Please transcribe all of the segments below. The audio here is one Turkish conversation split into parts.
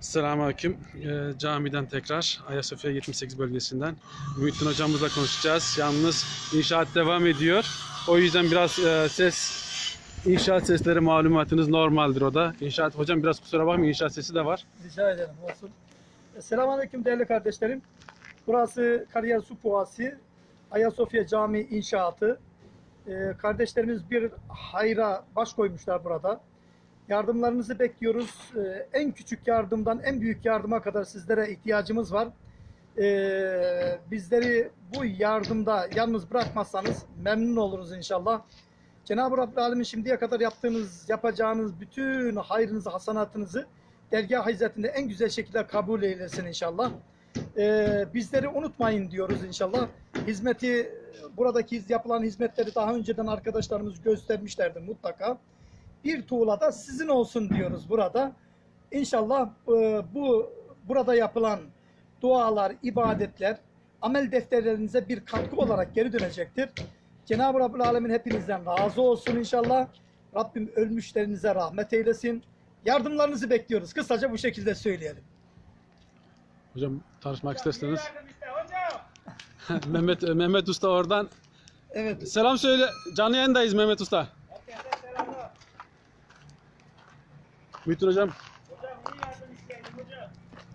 Selamünaleyküm. Ee, camiden tekrar Ayasofya 78 bölgesinden Muhittin hocamızla konuşacağız. Yalnız inşaat devam ediyor. O yüzden biraz e, ses inşaat sesleri malumatınız normaldir o da. İnşaat hocam biraz kusura bakmayın inşaat sesi de var. Rica ederim olsun. E, Selamünaleyküm değerli kardeşlerim. Burası Kariyer Su Puası, Ayasofya Camii inşaatı. E, kardeşlerimiz bir hayra baş koymuşlar burada. Yardımlarınızı bekliyoruz. E, en küçük yardımdan en büyük yardıma kadar sizlere ihtiyacımız var. E, bizleri bu yardımda yalnız bırakmazsanız memnun oluruz inşallah. Cenab-ı Rabbül Alemin şimdiye kadar yaptığınız, yapacağınız bütün hayrınızı, hasanatınızı dergah hizmetinde en güzel şekilde kabul eylesin inşallah. Ee, bizleri unutmayın diyoruz inşallah. Hizmeti, buradaki yapılan hizmetleri daha önceden arkadaşlarımız göstermişlerdi mutlaka. Bir tuğla da sizin olsun diyoruz burada. İnşallah e, bu burada yapılan dualar, ibadetler amel defterlerinize bir katkı olarak geri dönecektir. Cenab-ı Rabbül Alemin hepinizden razı olsun inşallah. Rabbim ölmüşlerinize rahmet eylesin. Yardımlarınızı bekliyoruz. Kısaca bu şekilde söyleyelim. Hocam tanışmak isterseniz. Mehmet Mehmet Usta oradan. Evet. Selam söyle. Canlı yayındayız Mehmet Usta. Muhittin hocam.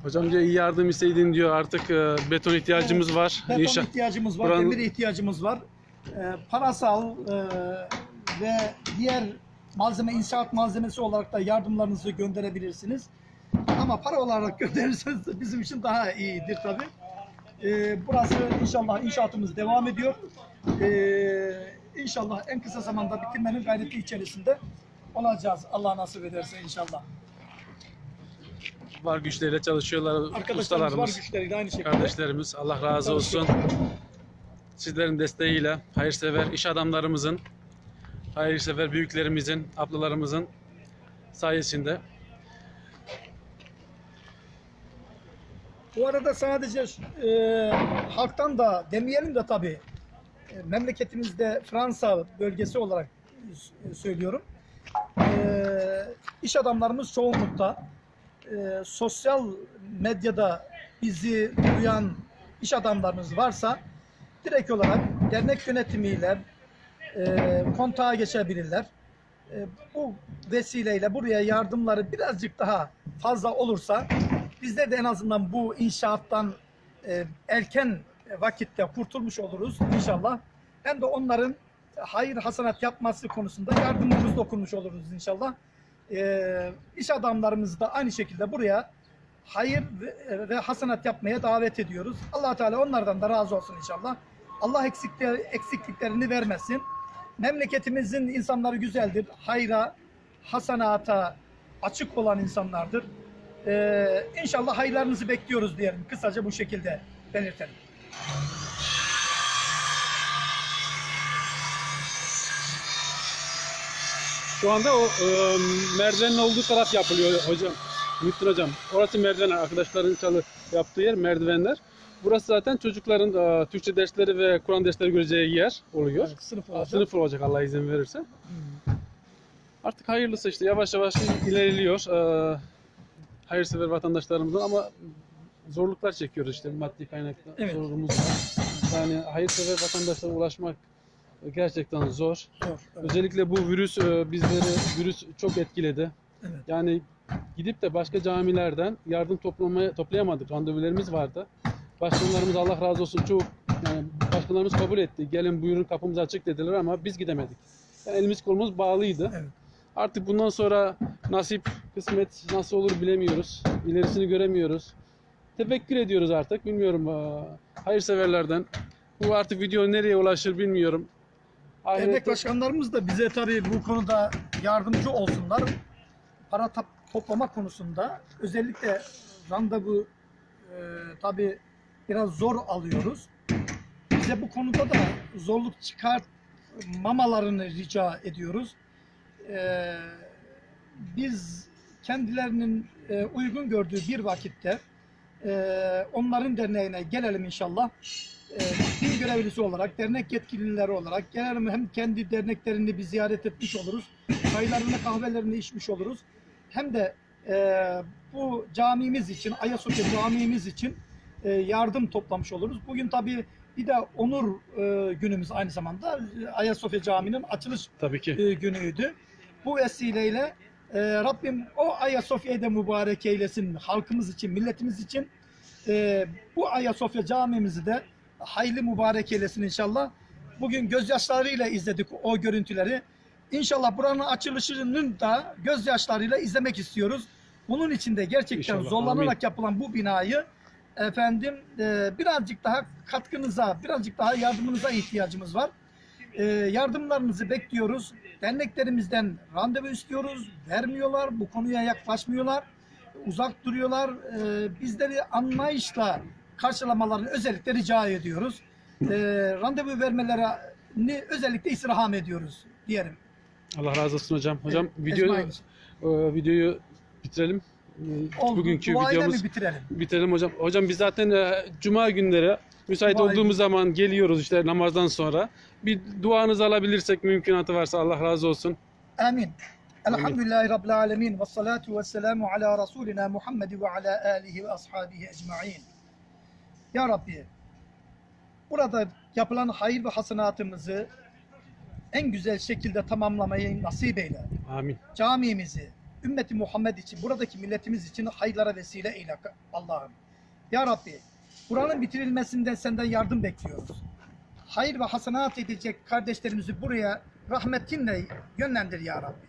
Hocam diyor iyi yardım isteydin diyor artık e, beton ihtiyacımız var. Beton İnşa- ihtiyacımız var, Buranın- demir ihtiyacımız var. Ee, parasal e, ve diğer malzeme, inşaat malzemesi olarak da yardımlarınızı gönderebilirsiniz. Ama para olarak gönderirseniz de bizim için daha iyidir tabii. Ee, burası inşallah inşaatımız devam ediyor. Ee, inşallah en kısa zamanda bitirmenin gayreti içerisinde olacağız. Allah nasip ederse inşallah. var güçleriyle çalışıyorlar Arkadaşlarımız ustalarımız. var güçleriyle aynı şekilde. Kardeşlerimiz Allah razı olsun. Sizlerin desteğiyle hayırsever iş adamlarımızın, hayırsever büyüklerimizin, ablalarımızın sayesinde Bu arada sadece e, halktan da demeyelim de tabii e, memleketimizde Fransa bölgesi olarak s- söylüyorum. E, iş adamlarımız çoğunlukta e, sosyal medyada bizi duyan iş adamlarımız varsa direkt olarak dernek yönetimiyle e, kontağa geçebilirler. E, bu vesileyle buraya yardımları birazcık daha fazla olursa bizler de en azından bu inşaattan e, erken vakitte kurtulmuş oluruz inşallah. Hem de onların hayır hasanat yapması konusunda yardımımız dokunmuş oluruz inşallah. E, iş adamlarımızı da aynı şekilde buraya hayır ve, ve hasanat yapmaya davet ediyoruz. allah Teala onlardan da razı olsun inşallah. Allah eksikler, eksikliklerini vermesin. Memleketimizin insanları güzeldir. Hayra, hasanata açık olan insanlardır. Ee, inşallah hayırlarınızı bekliyoruz diyelim. Kısaca bu şekilde belirtelim. Şu anda o e, merdivenin olduğu taraf yapılıyor hocam. Muhittin hocam. Orası merdiven arkadaşların çalı yaptığı yer merdivenler. Burası zaten çocukların e, Türkçe dersleri ve Kur'an dersleri göreceği yer oluyor. Evet, sınıf olacak. Sınıf olacak Allah izin verirse. Artık hayırlısı işte yavaş yavaş ilerliyor. Ee, hayırsever vatandaşlarımızın ama zorluklar çekiyoruz işte maddi kaynaklı Evet. zorluğumuz var. Yani hayırsever vatandaşlara ulaşmak gerçekten zor. Zor, evet. Özellikle bu virüs e, bizleri virüs çok etkiledi. Evet. Yani gidip de başka camilerden yardım toplamaya toplayamadık. Randevularımız vardı. Başkanlarımız Allah razı olsun çok yani başkanlarımız kabul etti. Gelin buyurun kapımız açık dediler ama biz gidemedik. Yani elimiz kolumuz bağlıydı. Evet. Artık bundan sonra nasip, kısmet nasıl olur bilemiyoruz. İlerisini göremiyoruz. Tevekkül ediyoruz artık. Bilmiyorum aa, hayırseverlerden. Bu artık video nereye ulaşır bilmiyorum. Dernek Ahirette- başkanlarımız da bize tabii bu konuda yardımcı olsunlar. Para toplama konusunda özellikle randevu e, tabii biraz zor alıyoruz. Bize bu konuda da zorluk çıkartmamalarını rica ediyoruz. E, biz kendilerinin e, uygun gördüğü bir vakitte e, onların derneğine gelelim inşallah e, din görevlisi olarak, dernek yetkilileri olarak gelelim hem kendi derneklerini bir ziyaret etmiş oluruz. Çaylarını, kahvelerini içmiş oluruz. Hem de e, bu camimiz için, Ayasofya camimiz için e, yardım toplamış oluruz. Bugün tabii bir de onur e, günümüz aynı zamanda Ayasofya Camii'nin açılış Tabii ki. e, günüydü. Bu vesileyle e, Rabbim o Ayasofya'yı da mübarek eylesin halkımız için, milletimiz için. E, bu Ayasofya camimizi de hayırlı mübarek eylesin inşallah. Bugün gözyaşlarıyla izledik o görüntüleri. İnşallah buranın açılışının da gözyaşlarıyla izlemek istiyoruz. Bunun için de gerçekten İnşallah, zorlanarak amin. yapılan bu binayı efendim e, birazcık daha katkınıza, birazcık daha yardımınıza ihtiyacımız var. E, yardımlarınızı bekliyoruz. Derneklerimizden randevu istiyoruz. Vermiyorlar. Bu konuya yaklaşmıyorlar. Uzak duruyorlar. E, bizleri anlayışla karşılamalarını özellikle rica ediyoruz. E, randevu vermelerini özellikle istirham ediyoruz diyelim. Allah razı olsun hocam. Hocam Evet, video e, videoyu bitirelim. E, Oldu. Bugünkü videomuz bitirelim? bitirelim hocam. Hocam biz zaten e, cuma günleri müsait Cuma olduğumuz zaman geliyoruz işte namazdan sonra. Bir duanızı alabilirsek mümkünatı varsa Allah razı olsun. Amin. Elhamdülillahi Rabbil alemin ve salatu ve selamu ala Resulina Muhammed ve ala alihi ve ashabihi ecma'in. Ya Rabbi, burada yapılan hayır ve hasenatımızı en güzel şekilde tamamlamayı nasip eyle. Amin. Camimizi, ümmeti Muhammed için, buradaki milletimiz için hayırlara vesile eyle Allah'ım. Ya Rabbi, buranın bitirilmesinden senden yardım bekliyoruz. Hayır ve hasenat edecek kardeşlerimizi buraya rahmetinle yönlendir ya Rabbi.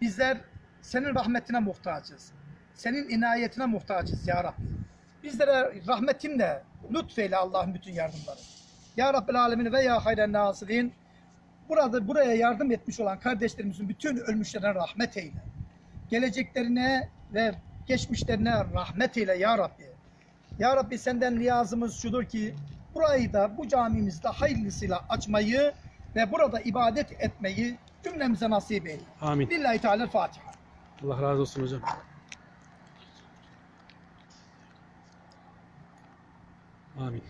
Bizler senin rahmetine muhtacız. Senin inayetine muhtacız ya Rabbi. Bizlere rahmetinle lütfeyle Allah'ın bütün yardımları. Ya Rabbil Alemin ve ya hayren nasirin. Burada buraya yardım etmiş olan kardeşlerimizin bütün ölmüşlerine rahmet eyle. Geleceklerine ve geçmişlerine rahmet eyle ya Rabbi. Ya Rabbi senden niyazımız şudur ki burayı da bu camimizde hayırlısıyla açmayı ve burada ibadet etmeyi cümlemize nasip eyle. Amin. Lillahi Teala Fatiha. Allah razı olsun hocam. Amin.